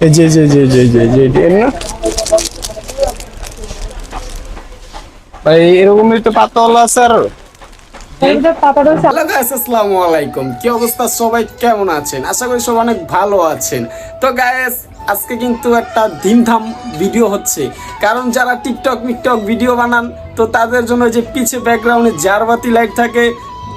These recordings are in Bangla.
এই যে যে যে ভাই এরকমই তো পাতলা কি অবস্থা সবাই কেমন আছেন আশা করি সবাই অনেক ভালো আছেন তো গাইস আজকে কিন্তু একটা ভিডিও হচ্ছে কারণ যারা টিকটক মিকটক ভিডিও বানান তো তাদের জন্য যে পিছে ব্যাকগ্রাউন্ডে জারবাতি লাইট থাকে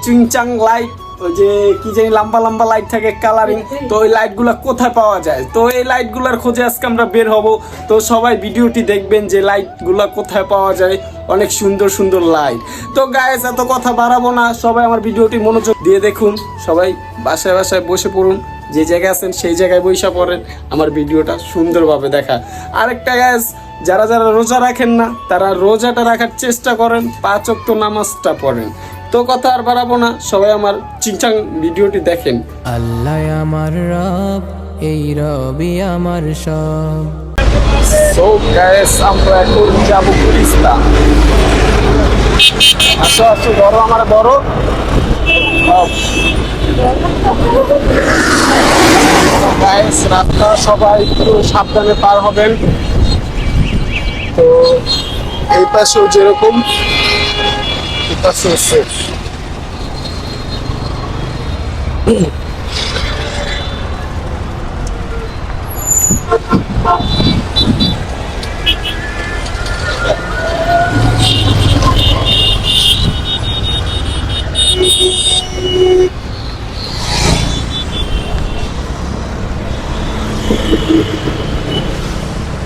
চিংচাং লাইট যে কি জানি লম্বা লম্বা লাইট থাকে কালারিং তো ওই লাইটগুলো কোথায় পাওয়া যায়? তো এই লাইটগুলোর খোঁজে আজকে আমরা বের হব। তো সবাই ভিডিওটি দেখবেন যে লাইটগুলো কোথায় পাওয়া যায়। অনেক সুন্দর সুন্দর লাইট তো গায়েস এত কথা বাড়াবো না। সবাই আমার ভিডিওটি মনোযোগ দিয়ে দেখুন। সবাই বাসায় বাসায় বসে পড়ুন। যে জায়গায় আছেন সেই জায়গায় বৈশা পড়েন। আমার ভিডিওটা সুন্দরভাবে দেখা। আরেকটা গ্যাস যারা যারা রোজা রাখেন না, তারা রোজাটা রাখার চেষ্টা করেন। পাঁচ অক্ত নামাজটা পড়েন। তো কথা আর বাড়াবো না সবাই আমার চিংচাং ভিডিওটি দেখেন। আল্লাহ আমার রব এই রবি আমার সব। সো গাইস আমরা এখন যাব গুলিস্তান। আসো আসো ধরো আমার ধরো গাইস রাস্তা সবাই একটু সাবধানে পার হবেন। তো এই পাশেও যেরকম পাশেও সেফ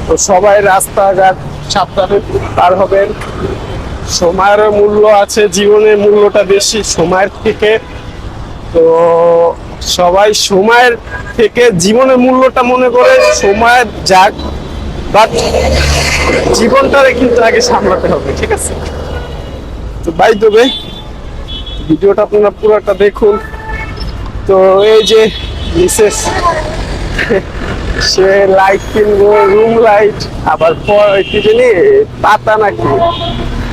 তো সবাই রাস্তাঘাট সাবধানে পার হবেন। সময়ের মূল্য আছে, জীবনের মূল্যটা বেশি সময়ের থেকে। তো সবাই সময়ের থেকে জীবনের মূল্যটা মনে করে সময়ের যাক। বাট জীবনটারে কিন্তু আগে সামলাতে হবে, ঠিক আছে? তো বাই দেবে ভিডিওটা আপনারা পুরোটা দেখুন। তো এই যে মিসেস সে লাইট কিনবো রুম লাইট আবার কি জানি, পাতা নাকি?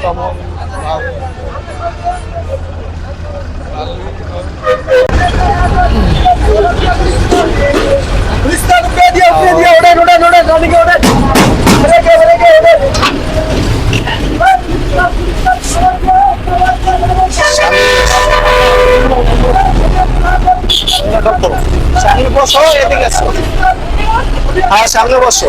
কমল ওঠেন সামনে বসো এদিকে হ্যাঁ সামনে বসো।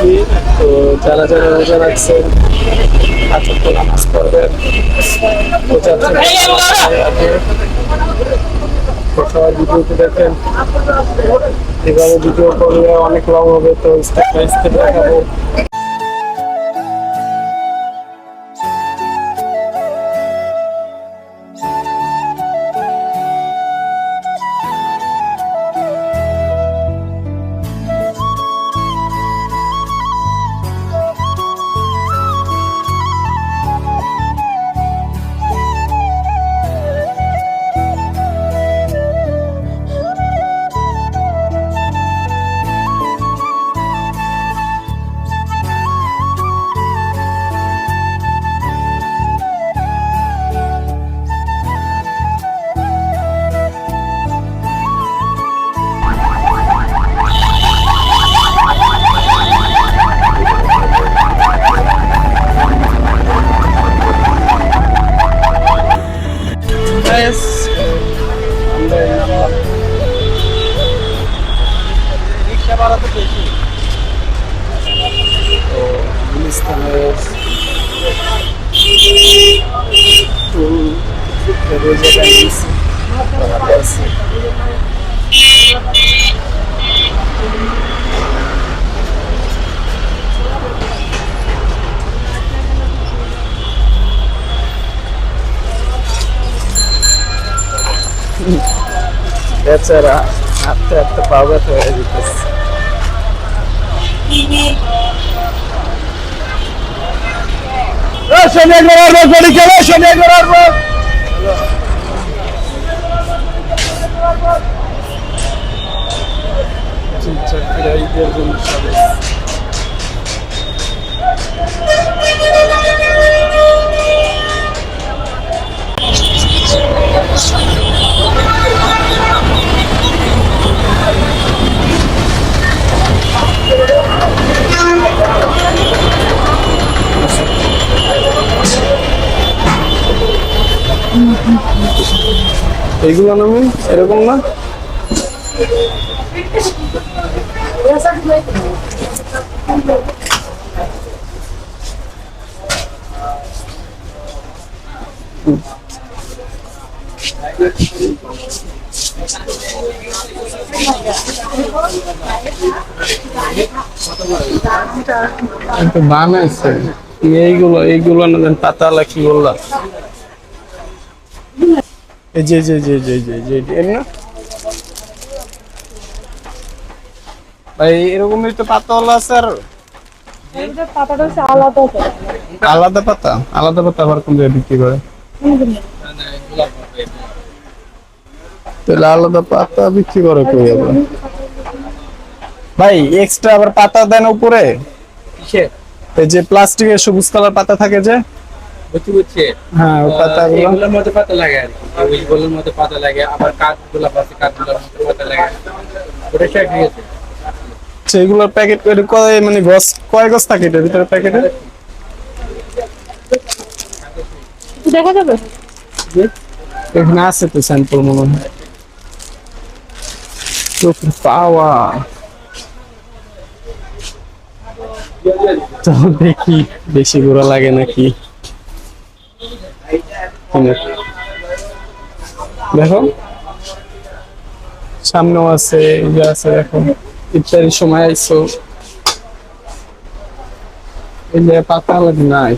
দেখতেছে তো যারা যারা রোজা রাখছেন আচর তো নামাজ পড়বেন। রোজা সবাই ভিডিওতে দেখেন। এভাবে ভিডিও করলে অনেক লং হবে তো দেখাবো। বেচারা হাঁটতে হাঁটতে পা ব্যথা হয়ে যেতেছে শনি একবার আসব শনি খেলো শনি একবার আসব এইগুলো নামে এরকম না? বানাইছে এইগুলো এইগুলো না পাতালা কি বললা এই যে যে যে যে যে যে এর না? ভাই এরকমই তো পাতাওয়ালা আছে আর আলাদা আলাদা পাতা? আলাদা পাতা আবার কোন জায়গায় বিক্রি করে? তাহলে আলাদা পাতা বিক্রি করে কই আবার? ভাই এক্সট্রা আবার পাতা দেন উপরে? কিসের? এই যে প্লাস্টিকের সবুজ কালার পাতা থাকে যে? বুঝছি বুঝছি হ্যাঁ পাতাগুলো এগুলোর মধ্যে পাতা লাগে আর কি। ওইগুলোর মধ্যে পাতা লাগে আবার কাঠ গোলাপ আছে কাঠ গোলাপের মধ্যে পাতা লাগে। ওটা শেষ হয়ে গেছে। সেইগুলোর প্যাকেট কয় মানে গছ কয় গছ থাকে এটার ভিতরে প্যাকেটে? দেখা যাবে? এখানে আছে তো স্যাম্পল মনে হয়। চোখের পাওয়া তো দেখি বেশি ঘোরা লাগে নাকি। দেখো সামনেও আছে এই আছে দেখো ইত্যাদি সময় আইসো এই যে পাতা লাগে নাই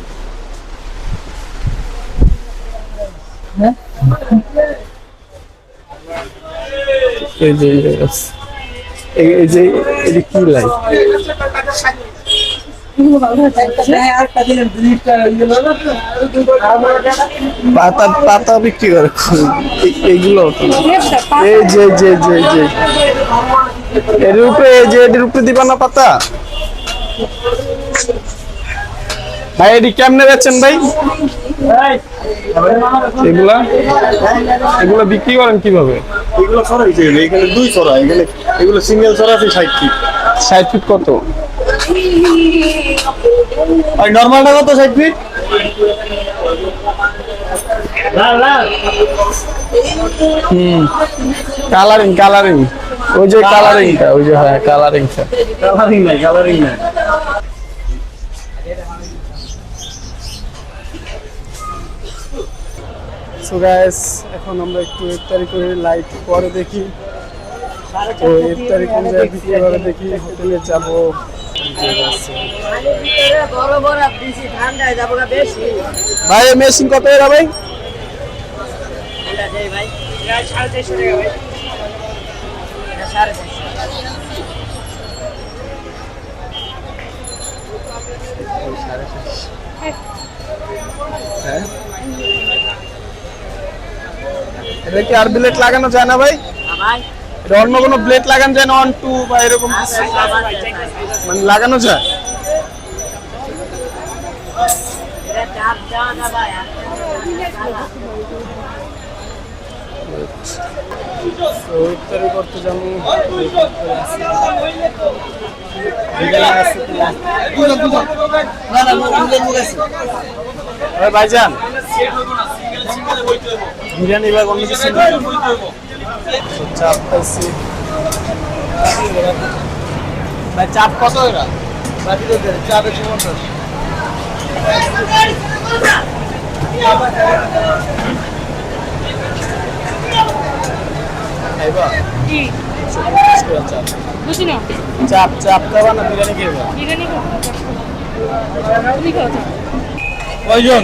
এই যে এই যে যে কি লাই পাতা পাতা বিক্রি করে। না। এই যে যে যে যে। এর উপরে এই যে এর উপরে দিবা না পাতা? ভাই এটি কেমনে বেচেন ভাই? এগুলা? এগুলা বিক্রি করেন কীভাবে? এগুলো হয়েছে এখানে। দুই ছড়া এখানে এগুলো সিঙ্গেল ছড়া আছে ষাট ফিট ষাট ফিট কত? আর নর্মালটা কত ষাট ফিট হুম। কালারিং কালারিং ওই যে কালারিংটা ওই যে হ্যাঁ কালারিংটা কালারিং নাই কালারিং নাই। সো গাইস এখন আমরা একটু ইফতারি করে লাইট পরে দেখি। তো ইফতারি কোন জায়গায় বিক্রি করে দেখি হোটেলে যাব। ভাই মেশিন কত এরা ভাই? ভাই এটা কি আর বিলেট লাগানো যায় না ভাই। এটা অন্য কোনো ব্লেড লাগানো যায় না ওয়ান টু বা এরকম মানে লাগানো যায় ইফতারি করতে যাব ভাইজান বিরিয়ানি বা অন্য কিছু চাপ পাইছি ভাই চাপ কত এরা? বাকি তো চাপ একশো পঞ্চাশ চাপ। চাপ খাবা না বিরিয়ানি খেয়ে বিরিয়ানি কয়জন?